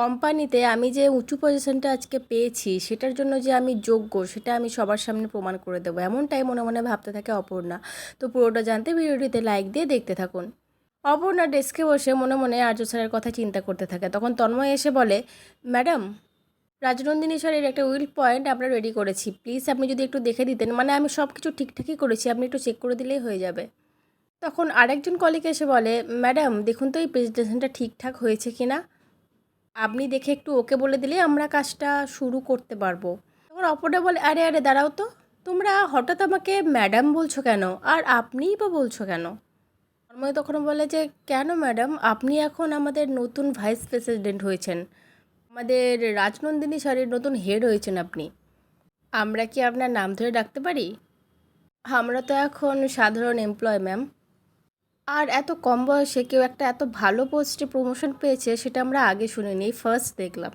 কোম্পানিতে আমি যে উঁচু পজিশনটা আজকে পেয়েছি, সেটার জন্য যে আমি যোগ্য, সেটা আমি সবার সামনে প্রমাণ করে দেবো। এমনটাই মনে মনে ভাবতে থাকে অপর্ণা। তো পুরোটা জানতে ভিডিওটিতে লাইক দিয়ে দেখতে থাকুন। অপর্ণা ডেস্কে বসে মনে মনে আর্য স্যারের কথা চিন্তা করতে থাকে। তখন তন্ময় এসে বলে, ম্যাডাম, রাজনন্দিনী স্যারের একটা উইল পয়েন্ট আমরা রেডি করেছি। প্লিজ আপনি যদি একটু দেখে দিতেন মানে আমি সব কিছু ঠিকঠাকই করেছি, আপনি একটু চেক করে দিলেই হয়ে যাবে। তখন আরেকজন কলিগ এসে বলে, ম্যাডাম, দেখুন তো এই প্রেজেন্টেশনটা ঠিকঠাক হয়েছে কি না আপনি দেখে একটু ওকে বলে দিলে আমরা কাজটা শুরু করতে পারব। তখন অপরটা বলে, আরে আরে, দাঁড়াও তো। তোমরা হঠাৎ আমাকে ম্যাডাম বলছো কেন? আর আপনিই বা বলছো কেন? তন্ময় তখন বলে যে, কেন ম্যাডাম? আপনি এখন আমাদের নতুন ভাইস প্রেসিডেন্ট হয়েছেন। আমাদের রাজনন্দিনী স্যারের নতুন হেড হয়েছেন আপনি। আমরা কি আপনার নাম ধরে ডাকতে পারি? আমরা তো এখন সাধারণ এমপ্লয়, ম্যাম। আর এত কম বয়সে কেউ একটা এত ভালো পোস্টে প্রমোশন পেয়েছে, সেটা আমরা আগে শুনিনি ফার্স্ট দেখলাম।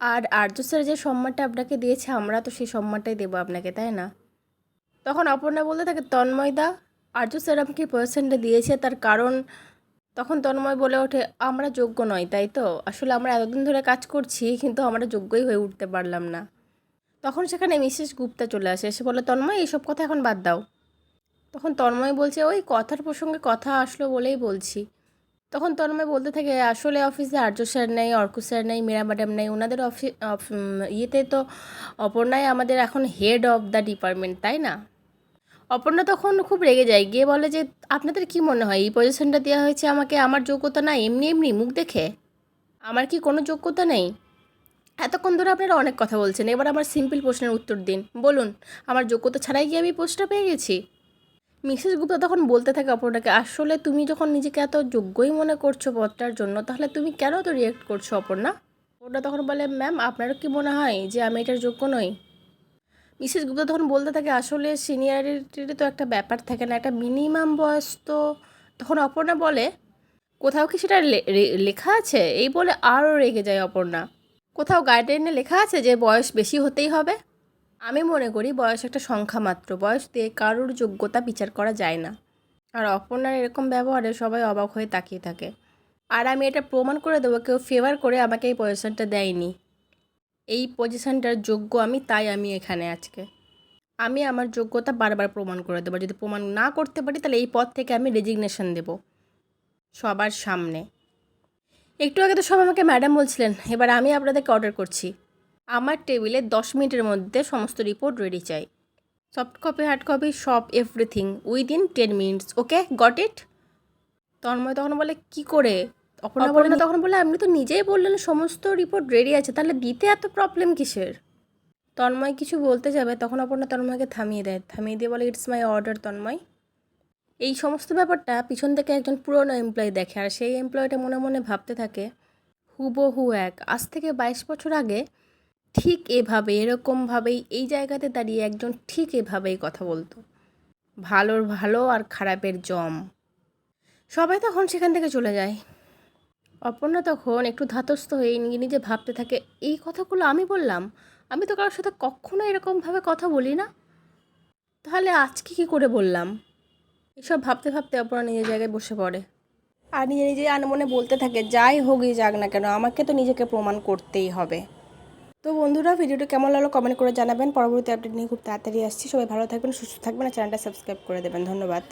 আর আর্য স্যার যে সম্মানটা আপনাকে দিয়েছে, আমরা তো সেই সম্মানটাই দেবো আপনাকে, তাই না? তখন অপর্ণা বলতে থাকে তন্ময়দা আর্য স্যার আমাকে পার্সেন্টটা দিয়েছে, তার কারণ তখন তন্ময় বলে ওঠে, আমরা যোগ্য নয়, তাই তো? আসলে আমরা এতদিন ধরে কাজ করছি, কিন্তু আমরা যোগ্যই হয়ে উঠতে পারলাম না। তখন সেখানে মিসেস গুপ্তা চলে আসে, এসে বলে, তন্ময় এইসব কথা এখন বাদ দাও। তখন তন্ময় বলছে, ওই কথার প্রসঙ্গে কথা আসলো বলেই বলছি। তখন তন্ময় বলতে থাকে, আসলে অফিসে আর্য স্যার নেই, অর্ক স্যার নেই, মীরা ম্যাডাম নেই। ওনাদের অফিস ইয়েতে তো অপর্ণায় আমাদের এখন হেড অফ দ্য ডিপার্টমেন্ট তাই না? অপর্ণা তখন খুব রেগে যায়, গিয়ে বলে যে, আপনাদের কি মনে হয়, এই পজিশনটা দেওয়া হয়েছে আমাকে, আমার যোগ্যতা না এমনি এমনি মুখ দেখে? আমার কি কোনো যোগ্যতা নেই? এতক্ষণ ধরে আপনারা অনেক কথা বলছেন, এবার আমার সিম্পল প্রশ্নের উত্তর দিন। বলুন, আমার যোগ্যতা ছাড়াই কি আমি পোস্টটা পেয়ে গেছি? মিসেস গুপ্তা তখন বলতে থাকে অপর্ণাকে, আসলে তুমি যখন নিজেকে এত যোগ্যই মনে করছ পদটার জন্য, তাহলে তুমি কেন তো রিয়েক্ট করছ অপর্ণা? অপর্ণা তখন বলে ম্যাম আপনারও কি মনে হয় যে আমি এটার যোগ্য নই? মিসেস গুপ্তা তখন বলতে থাকে, আসলে সিনিয়রিটির তো একটা ব্যাপার থাকে না, একটা মিনিমাম বয়স তো। তখন অপর্ণা বলে, কোথাও কি সেটা লেখা আছে? এই বলে আরও রেগে যায় অপর্ণা। কোথাও গাইডলাইনে লেখা আছে যে বয়স বেশি হতেই হবে? আমি মনে করি বয়স একটা সংখ্যা মাত্র। বয়স দিয়ে কারোর যোগ্যতা বিচার করা যায় না। আর অপর্ণার এরকম ব্যবহারে সবাই অবাক হয়ে তাকিয়ে থাকে। আর আমি এটা প্রমাণ করে দেবো, কেউ ফেভার করে আমাকে এই পজিশনটা দেয়নি। এই পজিশনটার যোগ্য আমি, তাই আমি এখানে আজকে। আমি আমার যোগ্যতা বারবার প্রমাণ করে দেবো। যদি প্রমাণ না করতে পারি, তাহলে এই পদ থেকে আমি রেজিগনেশন দেব সবার সামনে। একটু আগে তো সব আমাকে ম্যাডাম বলছিলেন, এবার আমি আপনাদেরকে অর্ডার করছি। আমার টেবিলে দশ মিনিটের মধ্যে সমস্ত রিপোর্ট রেডি চাই। সফট কপি হার্ড কপি সব everything within ten minutes okay got it Tanmoy তখন বলে কি করে? অপর্ণা বলে তখন বলে আপনি তো নিজেই বললেন সমস্ত রিপোর্ট রেডি আছে তাহলে দিতে এত প্রবলেম কিসের? তন্ময় কিছু বলতে যাবে তখন অপর্ণা তন্ময়কে থামিয়ে দেয়। থামিয়ে দিয়ে বলে ইটস মাই অর্ডার তন্ময়। এই সমস্ত ব্যাপারটা পিছন থেকে একজন পুরনো এমপ্লয়ি দেখে আর সেই এমপ্লয়িটা মনে মনে ভাবতে থাকে হুবহু এক। আজ থেকে বাইশ বছর আগে ঠিক এভাবে, এরকমভাবেই এই জায়গাতে দাঁড়িয়ে একজন ঠিক এভাবেই কথা বলতো। ভালোর ভালো আর খারাপের জম। সবাই তখন সেখান থেকে চলে যায়। অপর্ণা তখন একটু ধাতস্থ হয়ে নিজে নিজে ভাবতে থাকে, এই কথাগুলো আমি বললাম? আমি তো কারোর সাথে কখনো এরকমভাবে কথা বলি না? তাহলে আজকে কি করে বললাম? এসব ভাবতে ভাবতে অপর্ণা নিজের জায়গায় বসে পড়ে। আর নিজে নিজে আনমনে বলতে থাকে, যাই হোকই যাক না কেন, আমাকে তো নিজেকে প্রমাণ করতেই হবে। তো বন্ধুরা, ভিডিওটি কেমন লাগল কমেন্ট করে জানাবেন। পরবর্তী আপডেট নিয়ে খুব তাড়াতাড়ি আসছি। সবাই ভালো থাকবেন, সুস্থ থাকবেন, আর চ্যানেলটা সাবস্ক্রাইব করে দেবেন। ধন্যবাদ।